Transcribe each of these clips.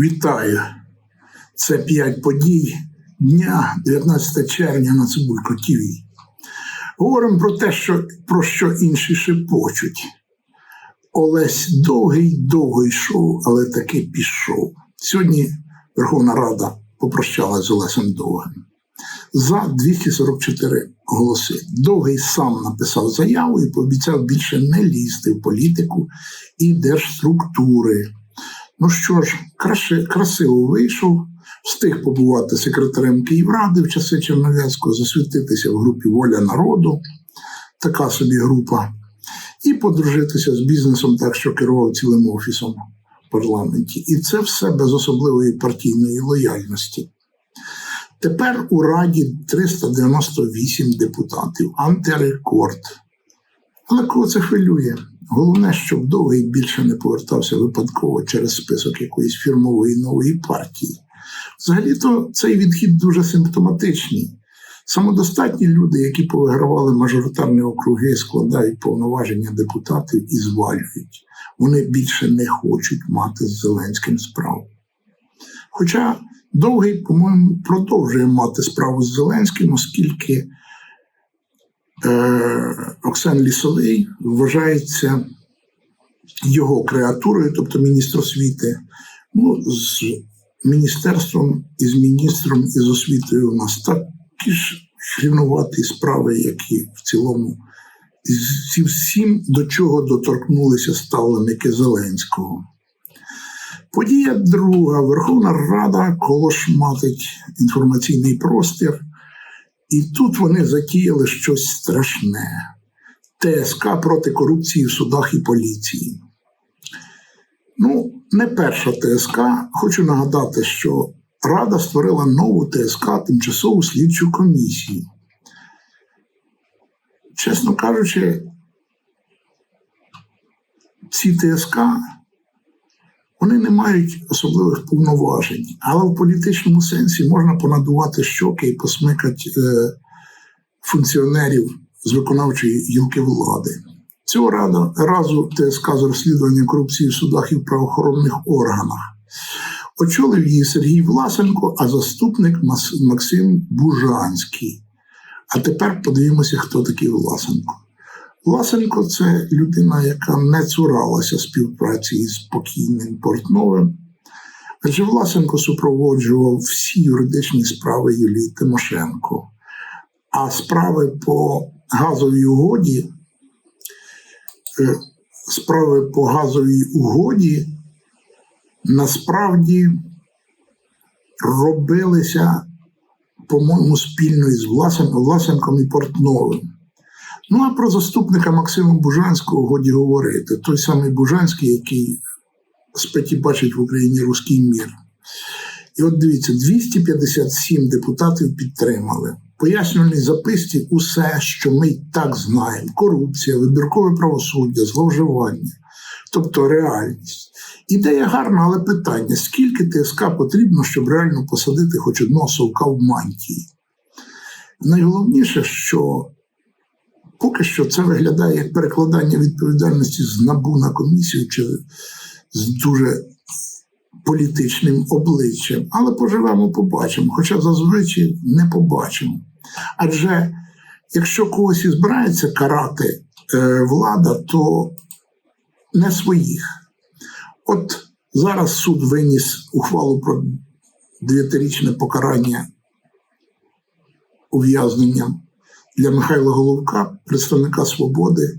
Вітаю! Це п'ять подій дня 19 червня на Цибулько ТВ. Говоримо про те, що, про що інші шепочуть. Олесь довгий, довго йшов, але таки пішов. Сьогодні Верховна Рада попрощалася з Олесем Довгим. За 244 голоси. Довгий сам написав заяву і пообіцяв більше не лізти в політику і держструктури. Ну що ж, краще, красиво вийшов, встиг побувати секретарем Київради в часи Черновецького, засвітитися в групі Воля народу, така собі група, і подружитися з бізнесом так, що керував цілим офісом в парламенті. І це все без особливої партійної лояльності. Тепер у Раді 398 депутатів, антирекорд. Але кого це хвилює? Головне, щоб довгий більше не повертався випадково через список якоїсь фірмової нової партії. Взагалі-то цей відхід дуже симптоматичний. Самодостатні люди, які повигравали мажоритарні округи, складають повноваження депутатів і звалюють. Вони більше не хочуть мати з Зеленським справу. Хоча довгий, по-моєму, продовжує мати справу з Зеленським, оскільки е, Оксан Лісовий вважається його креатурою, тобто міністр освіти, ну, з міністерством і з міністром і з освітою у нас такі ж хрінуваті справи, які в цілому зі всім, до чого доторкнулися ставленики Зеленського. Подія друга. Верховна Рада колошматить інформаційний простір. І тут вони затіяли щось страшне: ТСК проти корупції в судах і поліції. Ну, не перша ТСК. Хочу нагадати, що Рада створила нову ТСК тимчасову слідчу комісію. Чесно кажучи, ці ТСК не мають особливих повноважень, але в політичному сенсі можна понадувати щоки і посмикати е, функціонерів з виконавчої гілки влади. Цього рада, разу ТСК з розслідування корупції в судах і в правоохоронних органах. Очолив її Сергій Власенко, а заступник Максим Бужанський. А тепер подивимося, хто такий Власенко. Власенко це людина, яка не цуралася співпраці із покійним Портновим. Адже Власенко супроводжував всі юридичні справи Юлії Тимошенко. А справи по газовій угоді, е, справи по газовій угоді насправді робилися, по-моєму, спільно із Власенком і Портновим. Ну а про заступника Максима Бужанського годі говорити. Той самий Бужанський, який спеті бачить в Україні руський мір. І от дивіться, 257 депутатів підтримали. Пояснювальній записці усе, що ми й так знаємо: корупція, вибіркове правосуддя, зловживання, тобто реальність. Ідея гарна, але питання: скільки ТСК потрібно, щоб реально посадити хоч одного совка в мантії? Найголовніше, що Поки що це виглядає як перекладання відповідальності з набу на комісію чи з дуже політичним обличчям. Але поживемо, побачимо, хоча зазвичай не побачимо. Адже якщо когось і збирається карати е, влада, то не своїх. От зараз суд виніс ухвалу про дев'ятирічне покарання ув'язненням для Михайла Головка, представника свободи,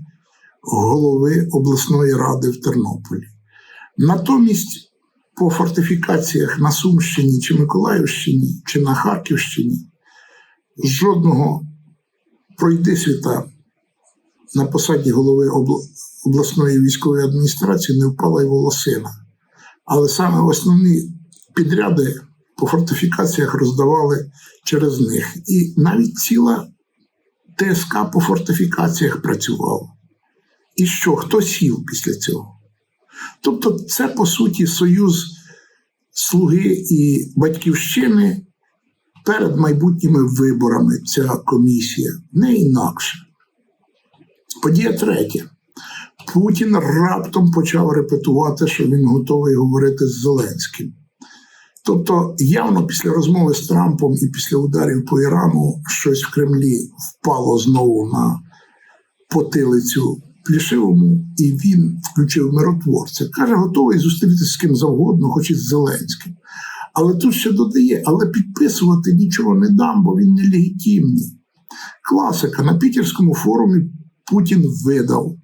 голови обласної ради в Тернополі. Натомість по фортифікаціях на Сумщині чи Миколаївщині чи на Харківщині жодного пройдисвіта на посаді голови обласної військової адміністрації не впала й волосина. Але саме основні підряди по фортифікаціях роздавали через них. І навіть ціла ТСК по фортифікаціях працював. І що? Хто сів після цього? Тобто, це, по суті, союз слуги і батьківщини перед майбутніми виборами ця комісія, не інакше. Подія третя. Путін раптом почав репетувати, що він готовий говорити з Зеленським. Тобто, явно після розмови з Трампом і після ударів по Ірану щось в Кремлі впало знову на потилицю Плішивому, і він включив миротворця. Каже, готовий зустрітися з ким завгодно, хоч і з Зеленським. Але тут ще додає, але підписувати нічого не дам, бо він нелегітимний. Класика на Пітерському форумі Путін видав.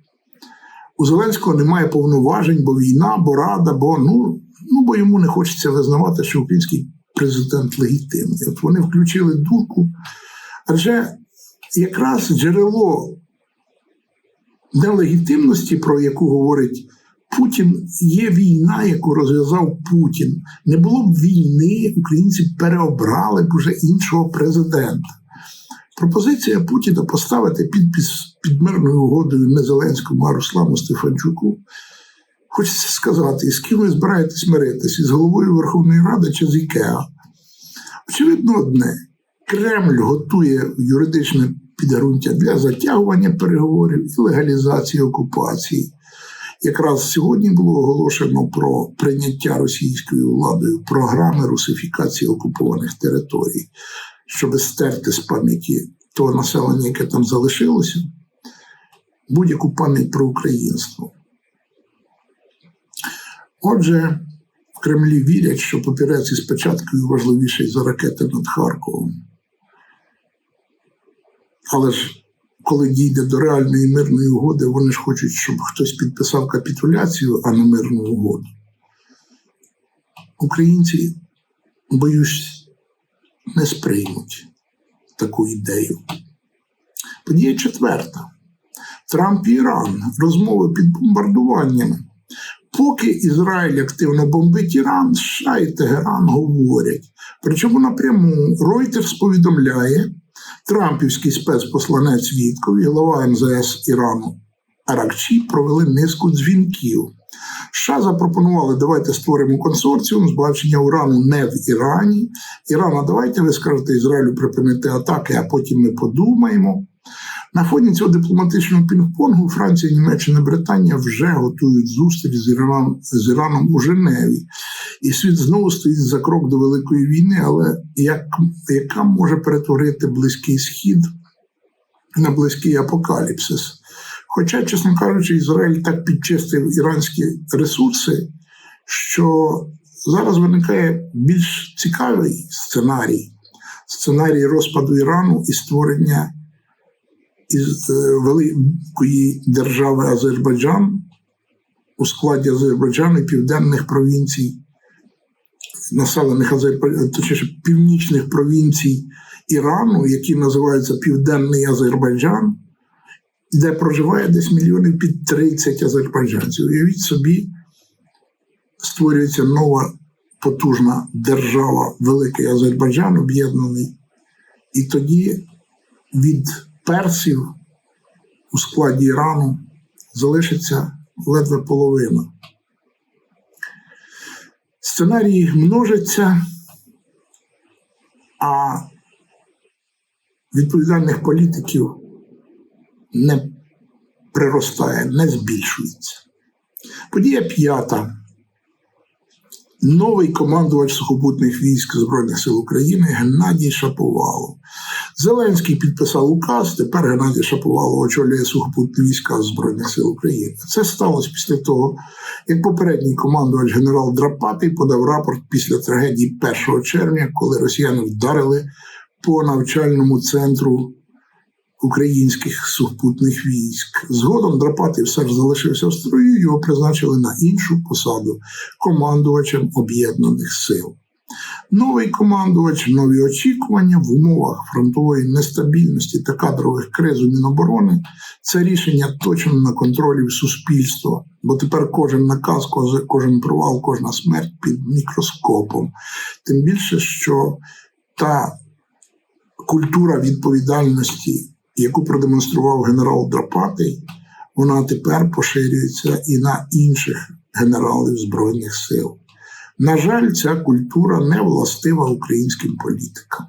У Зеленського немає повноважень, бо війна, бо рада, бо ну, ну бо йому не хочеться визнавати, що український президент легітимний. От вони включили дурку. Адже якраз джерело нелегітимності, про яку говорить Путін, є війна, яку розв'язав Путін. Не було б війни, українці переобрали б уже іншого президента. Пропозиція Путіна поставити підпис під мирною угодою не Зеленському, а Руслану Стефанчуку. Хочеться сказати, з ким ви збираєтесь миритися, з головою Верховної Ради чи з ІКЕА? Очевидно, одне: Кремль готує юридичне підґрунтя для затягування переговорів і легалізації окупації. Якраз сьогодні було оголошено про прийняття російською владою програми русифікації окупованих територій, щоб стерти з пам'яті того населення, яке там залишилося, будь-яку пам'ять про українство. Отже, в Кремлі вірять, що папірець із печаткою важливіший за ракети над Харковом. Але ж коли дійде до реальної мирної угоди, вони ж хочуть, щоб хтось підписав капітуляцію, а не мирну угоду. Українці, боюсь, не сприймуть таку ідею. Подія четверта. Трамп і Іран розмови під бомбардуваннями. Поки Ізраїль активно бомбить Іран, США і Тегеран говорять. Причому напряму Reuters повідомляє, Трампівський спецпосланець Вітков і голова МЗС Ірану Аракчі провели низку дзвінків. США запропонували, давайте створимо консорціум збагачення урану не в Ірані. Ірана, давайте ви скажете Ізраїлю припинити атаки, а потім ми подумаємо. На фоні цього дипломатичного пінг-понгу Франція, Німеччина, Британія вже готують зустріч з Іраном, з Іраном у Женеві. І світ знову стоїть за крок до великої війни, але як, яка може перетворити Близький Схід на близький апокаліпсис? Хоча, чесно кажучи, Ізраїль так підчистив іранські ресурси, що зараз виникає більш цікавий сценарій сценарій розпаду Ірану і створення із великої держави Азербайджан у складі Азербайджану південних провінцій, населених Азербайджану, точніше північних провінцій Ірану, які називаються Південний Азербайджан, де проживає десь мільйонів під 30 азербайджанців. Уявіть собі, створюється нова потужна держава, Великий Азербайджан об'єднаний, і тоді від персів у складі Ірану залишиться ледве половина. Сценарії множаться, а відповідальних політиків не приростає, не збільшується. Подія п'ята. Новий командувач сухопутних військ Збройних сил України Геннадій Шаповалов. Зеленський підписав указ. Тепер Геннадій Шаповалов очолює сухопутні війська Збройних сил України. Це сталося після того, як попередній командувач генерал Драпатий подав рапорт після трагедії 1 червня, коли росіяни вдарили по навчальному центру українських сухопутних військ. Згодом Драпатий все ж залишився в строю, його призначили на іншу посаду командувачем об'єднаних сил. Новий командувач, нові очікування в умовах фронтової нестабільності та кадрових криз у Міноборони це рішення точно на контролі суспільства, бо тепер кожен наказ, кожен провал, кожна смерть під мікроскопом. Тим більше, що та культура відповідальності яку продемонстрував генерал Драпатий, вона тепер поширюється і на інших генералів Збройних сил. На жаль, ця культура не властива українським політикам.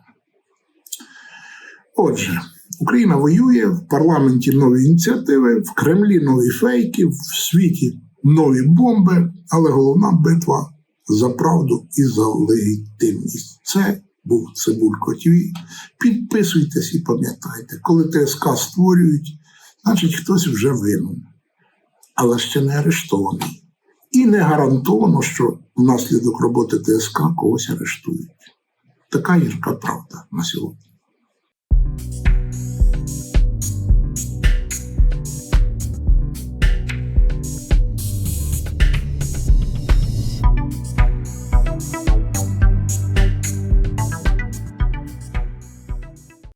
Отже, Україна воює, в парламенті нові ініціативи, в Кремлі нові фейки, в світі нові бомби, але головна битва за правду і за легітимність. Це був Цибулько ТВ. Підписуйтесь і пам'ятайте, коли ТСК створюють, значить хтось вже винен, але ще не арештований. І не гарантовано, що внаслідок роботи ТСК когось арештують. Така гірка правда на сьогодні.